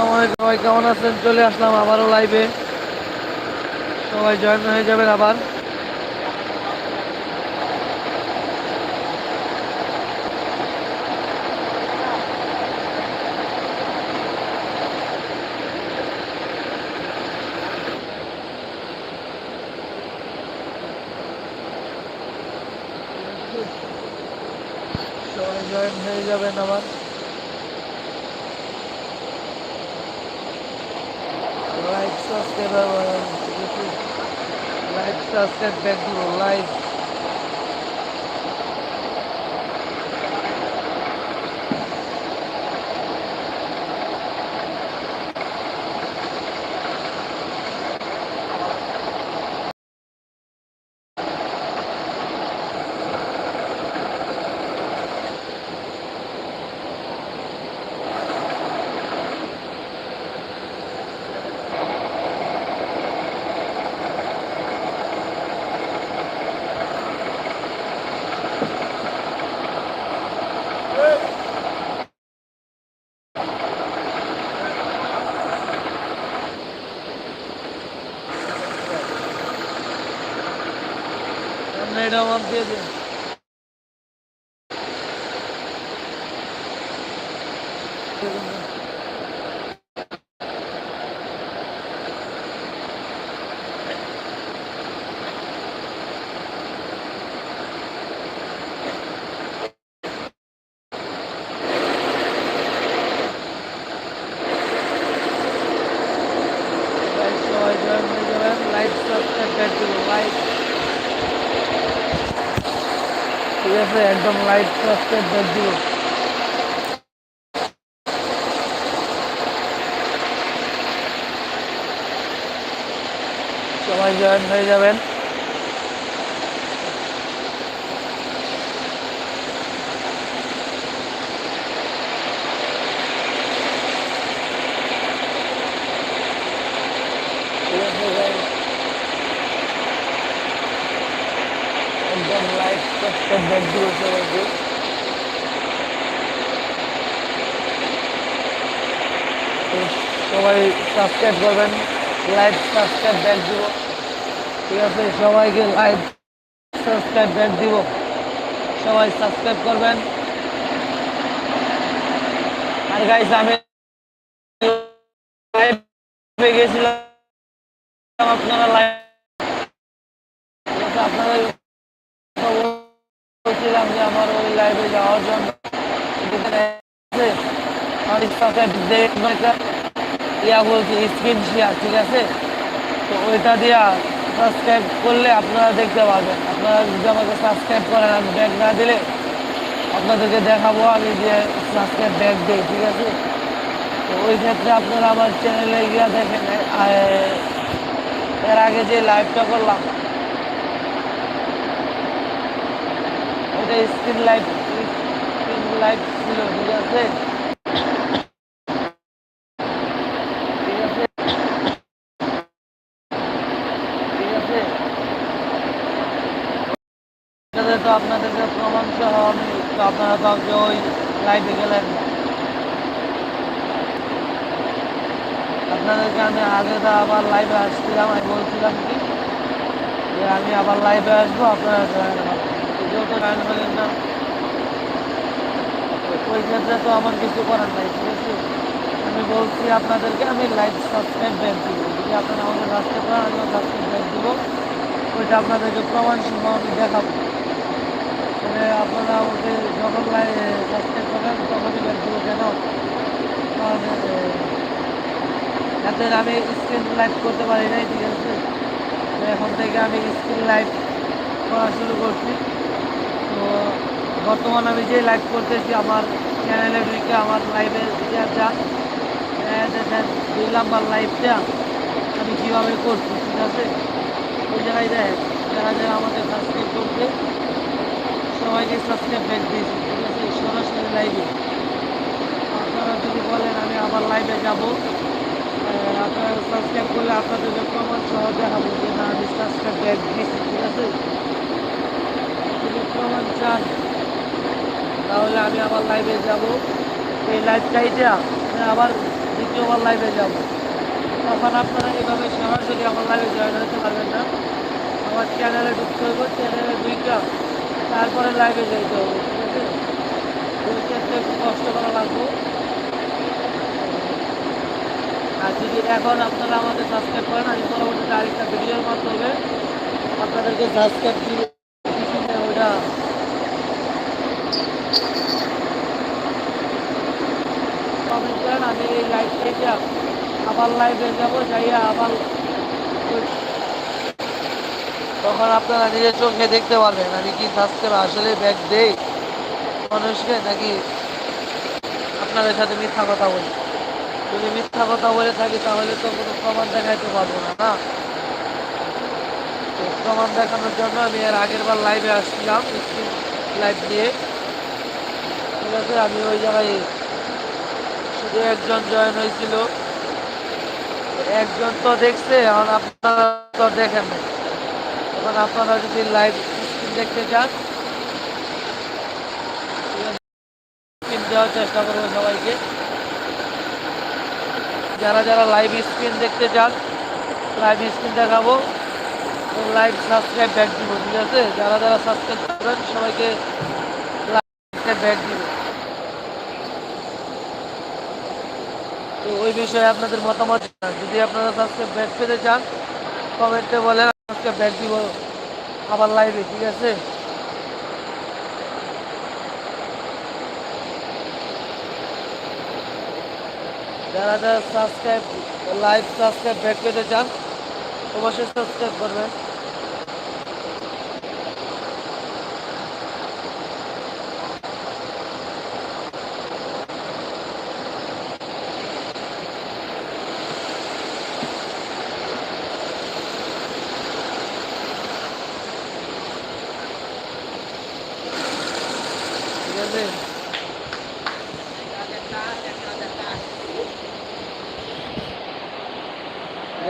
আসসালামু আলাইকুম সবাই কেমন আছেন? চলে আসলাম আবারও লাইভে সবাই জয়েন হয়ে যাবেন আবার সবাই জয়েন হয়ে যাবেন আবার like subscribe like subscribe back দিবো লাইক এটা আমার দিয়ে দিন Guys, সবাই join হয়ে যাবেন লাইক সাবস্ক্রাইব ব্যাক দিবো লাইক ঠিক আছে একদম লাইট সাবস্ক্রাইব ব্যাক দিবো। সবাই জয়েন হয়ে যাবেন ঠিক আছে guys? একদম লাইক সাবস্ক্রাইব ব্যাক দিবো সবাইকে তো সবাই সাবস্ক্রাইব করবেন লাইক সাবস্ক্রাইব ব্যাক দিব। ঠিক আছে, সবাইকে লাইক সাবস্ক্রাইব ব্যাক দিব। সবাই সাবস্ক্রাইব করবেন। আর গাইস আমি লাইভে গেছিলাম আপনারা আপনাদের বলছিলাম যে আমার ওই লাইভে যাওয়ার জন্য। ইয়া বলছি স্ক্রিন শেয়ার ঠিক আছে? তো ওইটা দিয়া সাবস্ক্রাইব করলে আপনারা দেখতে পাবেন আপনারা যদি আমাকে সাবস্ক্রাইব করেন, আমি ব্যাগ না দিলে আপনাদেরকে দেখাবো আমি যে সাবস্ক্রাইব ব্যাগ দিই, ঠিক আছে? তো ওই ক্ষেত্রে আপনারা আমার চ্যানেলে গিয়া দেখেন এর আগে যে লাইভটা করলাম। ওটা স্ক্রিন লাইভ স্ক্রিন লাইভ ছিল, ঠিক আছে ঠিক আছে ঠিক আছে এটাতে তো আপনাদেরকে প্রমাণ সহ আমি তো আপনারা তো আজকে ওই লাইভে গেলেন। আপনাদেরকে আমি আগে তো আবার লাইভে আসছিলাম, আমি বলছিলাম কি যে আমি আবার লাইভে আসব, আপনারা জয়েন হবেন। যেহেতু জয়েন হলেন না। ওই ক্ষেত্রে তো আমার কিছু করার নাই, ঠিক আছে? আমি বলছি আপনাদেরকে আমি লাইভ সাবস্ক্রাইব ব্যাক দিব। যদি আপনারা আমাকে সাবস্ক্রাইব করেন আমিও সাবস্ক্রাইব ব্যাক দিব, ওইটা আপনাদেরকে প্রমাণ সহ আমি দেখাবো। আপনারা আমাকে যখন সাবস্ক্রাইব করবেন, তখনই ব্যাক দিব কেন এতে আমি স্ক্রিন লাইভ করতে পারি নাই, ঠিক আছে? এখন থেকে আমি স্ক্রিন লাইভ করা শুরু করছি। তো বর্তমান আমি যে লাইভ করতেছি, আমার চ্যানেলে ঢুকে আমার লাইভে যা দুই নাম্বার লাইভটা আমি কীভাবে করছি, ঠিক আছে? ওই জায়গায় দেখ, যারা যারা আমাকে সাবস্ক্রাইব করছে সবাইকে সাবস্ক্রাইব ব্যাক দিয়েছি ঠিক আছে? সরাসরি লাইভে আপনারা যদি বলেন, আমি আবার লাইভে যাব। আপনারা সাবস্ক্রাইব করলে আপনাদেরকে প্রমাণ সহ দেখাবো যে না, আমি সাবস্ক্রাইব ব্যাক দিয়েছি ঠিক আছে? যদি প্রমাণ চান, তাহলে আমি আবার লাইভে যাব। এই লাইভটাইটা আবার দ্বিতীয়বার লাইভে যাব। তখন আপনারা এভাবে সরাসরি আমার লাইভে জয়েন হতে পারবেন না। আমার চ্যানেলে ঢুকতে হবে চ্যানেলে দুইটা তারপরে লাইভে যেতে হবে একটু কষ্ট করা লাগবে। আর যদি এখন আপনারা আমাদের সাবস্ক্রাইব করেন, আমি পরবর্তীতে আরেকটা ভিডিওর মাধ্যমে আপনাদেরকে সাবস্ক্রাইব দিয়ে ওইটা। কমেন্ট করেন, আমি এই লাইভ থেকে আবার লাইভে যাব, যাইয়া আবার তখন আপনারা নিজের চোখে দেখতে পারবেন আমি কি সাবস্ক্রাইব আসলে ব্যাগ দেই মানুষকে নাকি আপনাদের সাথে মিথ্যা কথা বলি। যদি মিথ্যা কথা বলে থাকি তাহলে তো কোনো প্রমাণ দেখাইতে পারব না না? প্রমাণ দেখানোর জন্য আমি এর আগের বার লাইভে আসছিলাম লাইভ দিয়ে। ঠিক আছে, আমি ওই জায়গায় শুধু একজন জয়েন হয়েছিল। একজন তো দেখছে, এখন আপনারা তো দেখেন নাই এখন আপনারা যদি লাইভ স্ক্রিন দেখতে চান স্ক্রিন দেওয়ার চেষ্টা করব সবাইকে। যারা যারা লাইভ স্ক্রিন দেখতে চান লাইভ স্ক্রিন দেখাবো। লাইভ সাবস্ক্রাইব ব্যাক দিব, ঠিক আছে? যারা যারা সাবস্ক্রাইব করবেন, সবাইকে লাইভ ব্যাক দিব। তো ওই বিষয়ে আপনাদের মতামত। যদি আপনারা সাবস্ক্রাইব ব্যাক পেতে চান কমেন্টে বলেন। সাবস্ক্রাইব ব্যাগ দিব আবার লাইভে ঠিক আছে? যারা যারা সাবস্ক্রাইব লাইভ সাবস্ক্রাইব ব্যাক পেতে চান, অবশ্যই সাবস্ক্রাইব করবেন ঠিক আছে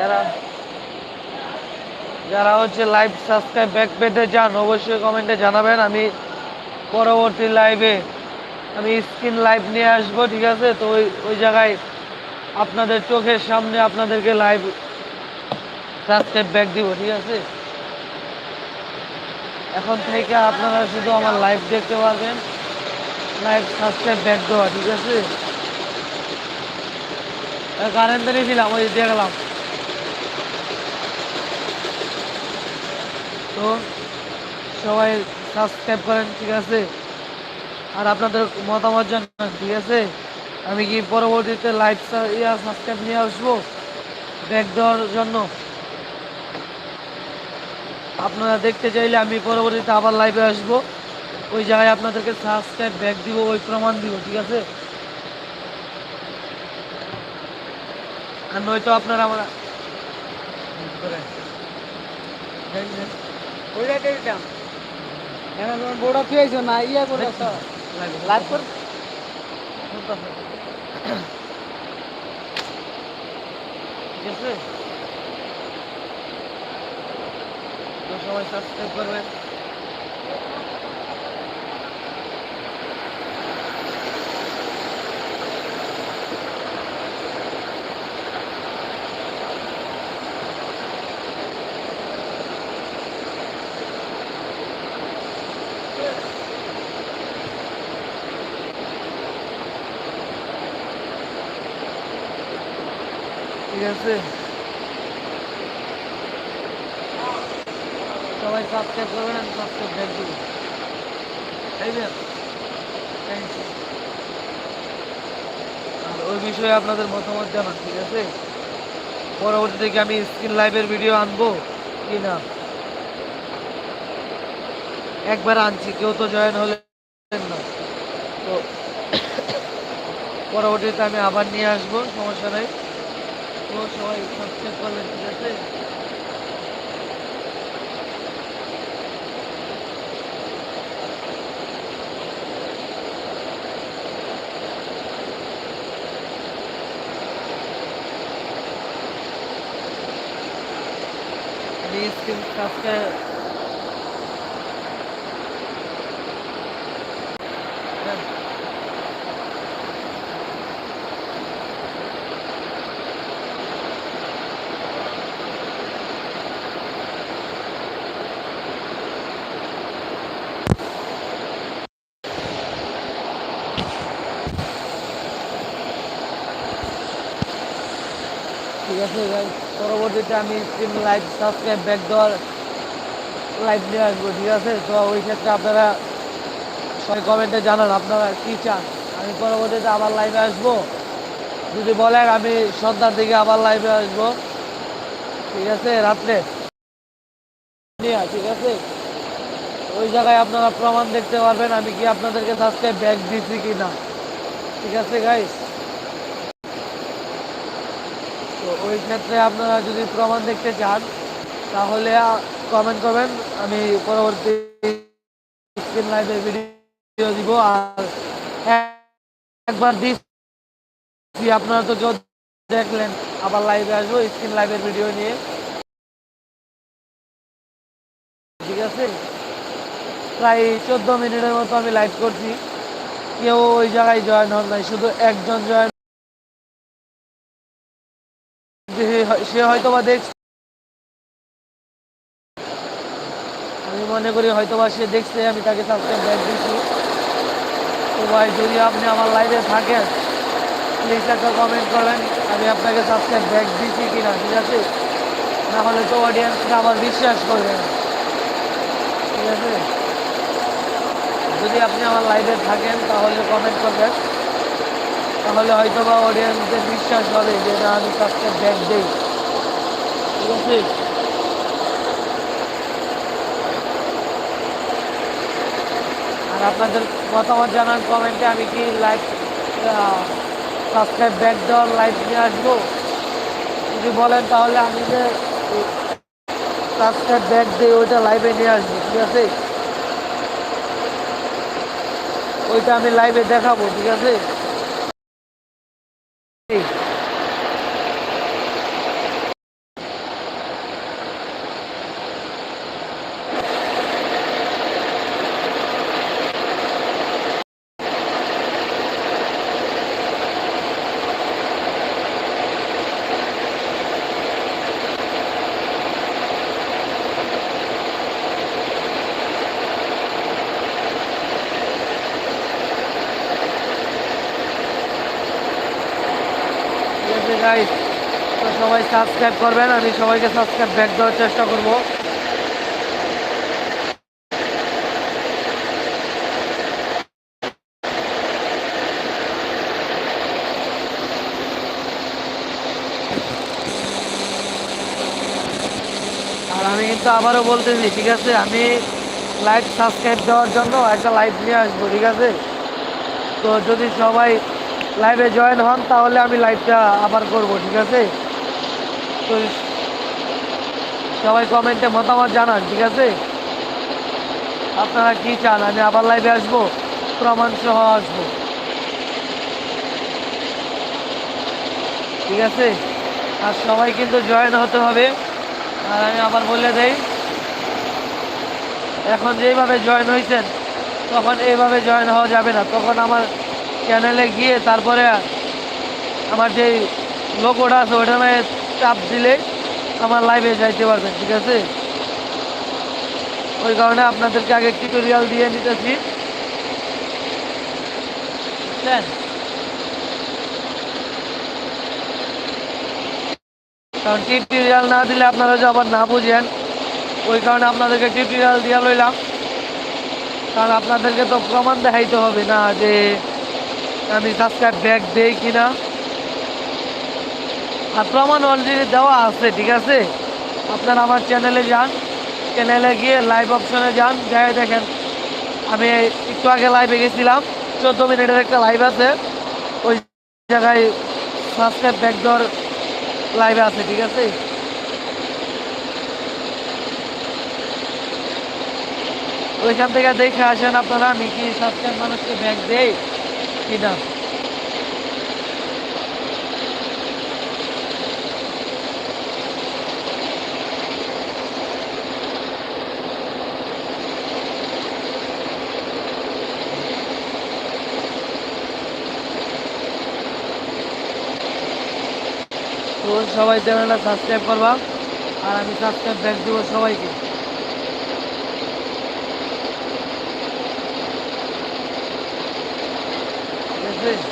যারা যারা হচ্ছে লাইভ সাবস্ক্রাইব ব্যাক পেতে চান, অবশ্যই কমেন্টে জানাবেন। আমি পরবর্তী লাইভে আমি স্ক্রিন লাইভ নিয়ে আসব, ঠিক আছে? তো ওই ওই জায়গায় আপনাদের চোখের সামনে আপনাদেরকে লাইভ সাবস্ক্রাইব ব্যাক দিব, ঠিক আছে? এখন থেকে আপনারা শুধু আমার লাইভ দেখতে পারবেন। লাইভ সাবস্ক্রাইব ব্যাক দেওয়া, ঠিক আছে? কারেন্ট নিয়েছিলাম ওই দেখলাম। তো সবাই সাবস্ক্রাইব করেন, ঠিক আছে? আর আপনাদের মতামত জানান, ঠিক আছে? আমি কি পরবর্তীতে লাইভ ইয়া সাবস্ক্রাইব নিয়ে আসব? ব্যাক দেওয়ার জন্য। আপনারা দেখতে চাইলে আমি পরবর্তীতে আবার লাইভে আসব। ওই জায়গায় আপনাদেরকে সাবস্ক্রাইব ব্যাক দিব, ওই প্রমাণ দিব, ঠিক আছে? আর নয়তো আপনারা আমরা ওইটাই দিতাম। এখন তোমার বড় পেয়েছ না, ইয়া করে লাইভ কর। ঠিক আছে তো সবাই সাবস্ক্রাইব করবেন ঠিক আছে সবাই সাবস্ক্রাইব করবেন আমি সাবস্ক্রাইব ব্যাক দিব তাই না Thank you. আর ওই বিষয়ে আপনাদের মতামত জানান, ঠিক আছে? পরবর্তী থেকে আমি স্ক্রিন লাইভের ভিডিও আনব কি না? একবার আনছি, কেউ তো জয়েন হলেন না। তো পরবর্তীতে আমি আবার নিয়ে আসব, সমস্যা নেই। তো সবাই সাবস্ক্রাইব করলেন ঠিক আছে? আমি স্ক্রিন সাবস্ক্রাইব আছে guys? আমি স্ক্রিন লাইভ সাবস্ক্রাইব ব্যাক দেওয়ার লাইভ নিয়ে আসব, ঠিক আছে? তো ওই ক্ষেত্রে আপনারা সবাই কমেন্টে জানান আপনারা কি চান। আমি পরবর্তীতে আবার লাইভে আসব। যদি বলেন আমি সন্ধ্যার দিকে আবার লাইভে আসব। ঠিক আছে? রাত্রে ঠিক আছে? ওই জায়গায় আপনারা প্রমাণ দেখতে পারবেন আমি কি আপনাদেরকে সাবস্ক্রাইব ব্যাক দিচ্ছি কি না ঠিক আছে গাইস তো ওই ক্ষেত্রে আপনারা যদি প্রমাণ দেখতে চান, তাহলে কমেন্ট করবেন। আমি পরবর্তী স্ক্রিন লাইভে ভিডিও দিব। আর একবার দিচ্ছি, আপনারা তো দেখলেন, আবার লাইভে আসব স্ক্রিন লাইভের ভিডিও নিয়ে। ঠিক আছে? প্রায় চোদ্দ মিনিটের মতো আমি লাইভ করছি। কেউ ওই জায়গায় জয়েন হন নাই, শুধু একজন জয়েন সে হয়তো বা দেখছে। আমি মনে করি হয়তো বা সে দেখছে, আমি তাকে সাবস্ক্রাইব ব্যাক দিচ্ছি তো ভাই, যদি আপনি আমার লাইভে থাকেন প্লিজ একটা কমেন্ট করেন, আমি আপনাকে সাবস্ক্রাইব ব্যাক দিচ্ছি কিনা, ঠিক আছে? না হলে তো অডিয়েন্সরা আবার বিশ্বাস করবে না। ঠিক আছে? যদি আপনি আমার লাইভে থাকেন, তাহলে কমেন্ট করবেন। তাহলে হয়তো বা অডিয়েন্সদের বিশ্বাস হবে যে না, আমি সাবস্ক্রাইব ব্যাক দিই। ঠিক আছে? আর আপনাদের মতামত জানান কমেন্টে, আমি কি লাইভ সাবস্ক্রাইব ব্যাক দেওয়ার লাইভ নিয়ে আসব? যদি বলেন তাহলে আমি যে সাবস্ক্রাইব ব্যাক দিয়ে ওইটা লাইভে নিয়ে আসব, ঠিক আছে? ওইটা আমি লাইভে দেখাবো, ঠিক আছে? ঠিক। গাইস তো সবাই সাবস্ক্রাইব করবেন, আমি সবাইকে সাবস্ক্রাইব ব্যাক দেওয়ার চেষ্টা করব। আর আমি কিন্তু আবারও বলতেছি, ঠিক আছে? আমি লাইভ সাবস্ক্রাইব দেওয়ার জন্য একটা লাইভ নিয়ে আসব, ঠিক আছে? তো যদি সবাই লাইভে জয়েন হন, তাহলে আমি লাইভটা আবার করব, ঠিক আছে? তো সবাই কমেন্টে মতামত জানান, ঠিক আছে? আপনারা কি চান? আমি আবার লাইভে আসব, প্রমাণ সহ আসব। ঠিক আছে? আর সবাই কিন্তু জয়েন হতে হবে। আর আমি আবার বলে দেই, এখন যেইভাবে জয়েন হয়েছেন তখন এইভাবে জয়েন হওয়া যাবে না। তখন আমার চ্যানেলে গিয়ে তারপরে আমার যে লোগোটা আছে মানে চাপ দিলে আমার লাইভে যাইতে পারবেন, ঠিক আছে? ওই কারণে আপনাদেরকে আগে টিউটোরিয়াল দিয়ে নিতেছি। কারণ টিউটোরিয়াল না দিলে আপনারা যে আবার না বুঝেন, ওই কারণে আপনাদেরকে টিউটোরিয়াল দিয়ে লইলাম। কারণ আপনাদেরকে তো প্রমাণ দেখাইতে হবে না যে আমি সাবস্ক্রাইব ব্যাক দেই কিনা? আর প্রমাণ অলরেডি দেওয়া আছে, ঠিক আছে? আপনারা আমার চ্যানেলে যান চ্যানেলে গিয়ে লাইভ অপশনে যান, যাই দেখেন, আমি একটু আগে লাইভে গেছিলাম, চোদ্দ মিনিটের একটা লাইভ আছে, ওই জায়গায় সাবস্ক্রাইব ব্যাক দেওয়ার লাইভে আছে, ঠিক আছে? ওইখান থেকে দেখে আসেন আপনারা, আমি কি সাবস্ক্রাইব মানুষকে ব্যাক দেই? কি তো সবাই চ্যানেলটা সাবস্ক্রাইব করবা আর আমি সাবস্ক্রাইব ব্যাক দেবো সবাইকে। Lovely.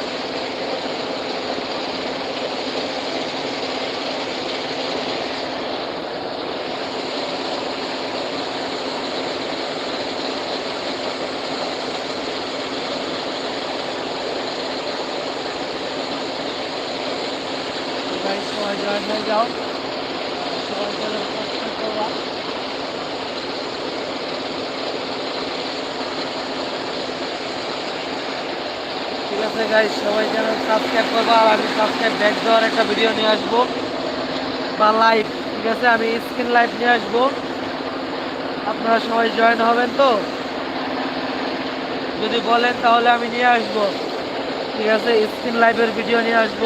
Nice one, right now down. Subscribe করবা আর আমি সাবস্ক্রাইব ব্যাক দেওয়ার একটা ভিডিও নিয়ে আসব। বা লাইভ ঠিক আছে? আমি স্ক্রিন লাইভ নিয়ে আসব। আপনারা সবাই জয়েন হবেন তো? যদি বলেন তাহলে আমি নিয়ে আসব। ঠিক আছে? স্ক্রিন লাইভের ভিডিও নিয়ে আসব।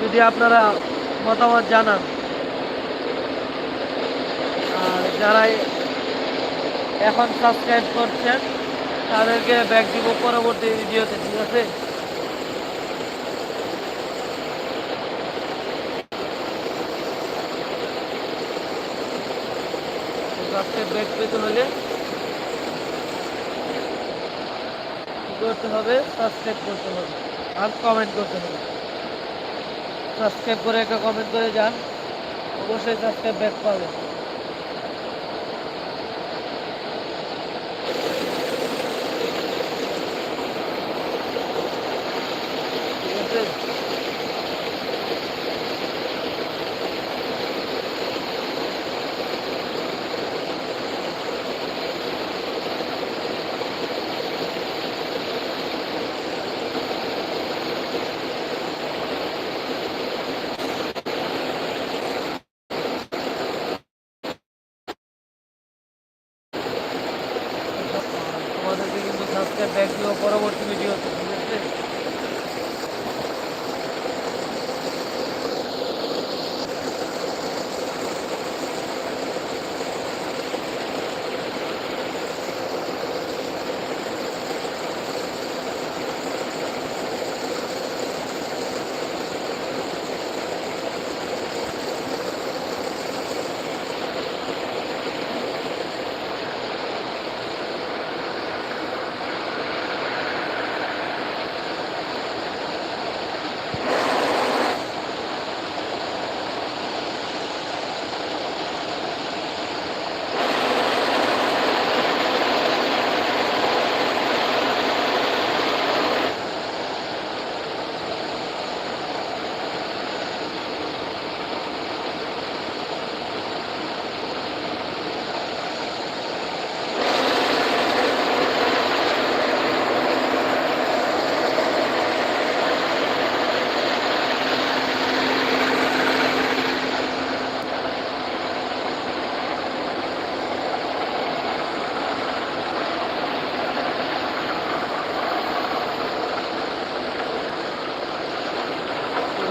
যদি আপনারা মতামত জানান। আর যারা এখন সাবস্ক্রাইব করছেন, তাদেরকে ব্যাক দিব পরবর্তী ভিডিওতে ঠিক আছে? পেতে হলে করতে হবে? সাবস্ক্রাইব করতে হবে আর কমেন্ট করতে হবে। সাবস্ক্রাইব করে একটা কমেন্ট করে যান। অবশ্যই সাবস্ক্রাইব ব্যাক পাবেন ঠিক আছে তোমাদেরকে কিন্তু সাবস্ক্রাইব ব্যাক দিব পরবর্তী ভিডিওতে।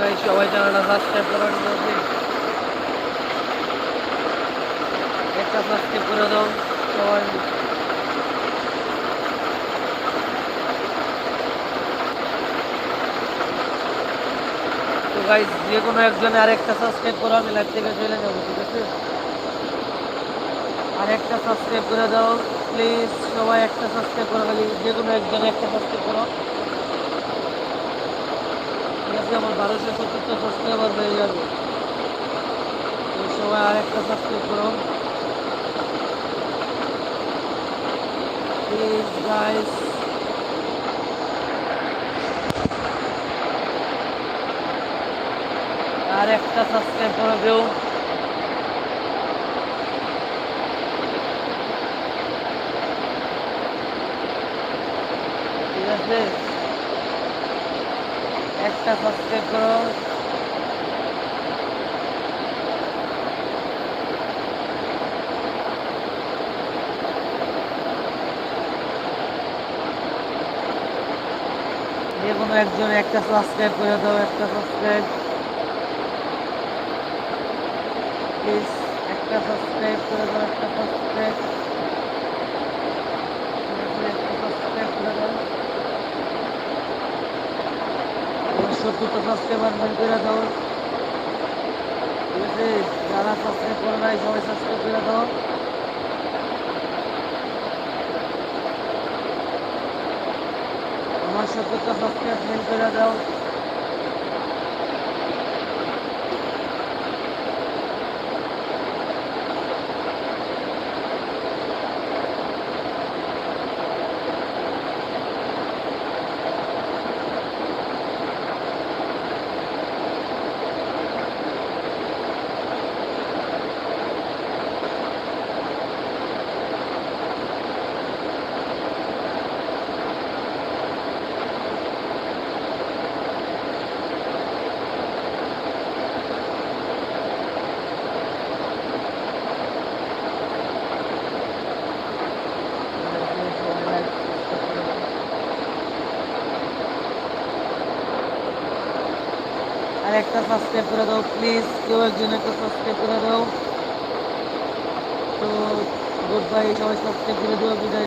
Guys, সবাই চ্যানেলটা সাবস্ক্রাইব করার জন্য একটা সাবস্ক্রাইব করে দাও সবাই। তো গাইজ যে কোনো একজনে আরেকটা সাবস্ক্রাইব করো আমি লাইভ থেকে চলে যাব ঠিক আছে? আরেকটা সাবস্ক্রাইব করে দাও প্লিজ সবাই একটা সাবস্ক্রাইব করো খালি যে কোনো একজনে একটা সাবস্ক্রাইব করো। আছে আমার বারোশো সত্তরটা সাবস্ক্রাইবার হয়ে যাবে তো আর আরেকটা সাবস্ক্রাইব করো। প্লিজ গাইস আর একটা সাবস্ক্রাইব করে দেও ঠিক আছে একটা সাবস্ক্রাইব করো যে কোনো একজন একটা সাবস্ক্রাইব করে দাও একটা সাবস্ক্রাইব প্লিজ একটা সাবস্ক্রাইব করে দাও একটা সাবস্ক্রাইব একটা সাবস্ক্রাইব করে দাও সত্তরটা সাবস্ক্রাইবার বের করে দাও। যারা সাবস্ক্রাইব করে নাই, সবাই সাবস্ক্রাইব করে দাও। আমার সত্তরটা সাবস্ক্রাইব বের করে দাও আর একটা সাবস্ক্রাইব করে দাও প্লিজ কেউ একজন একটা সাবস্ক্রাইব করে দাও। তো গুড বাই সবাই সাবস্ক্রাইব করে দাও, বিদায়।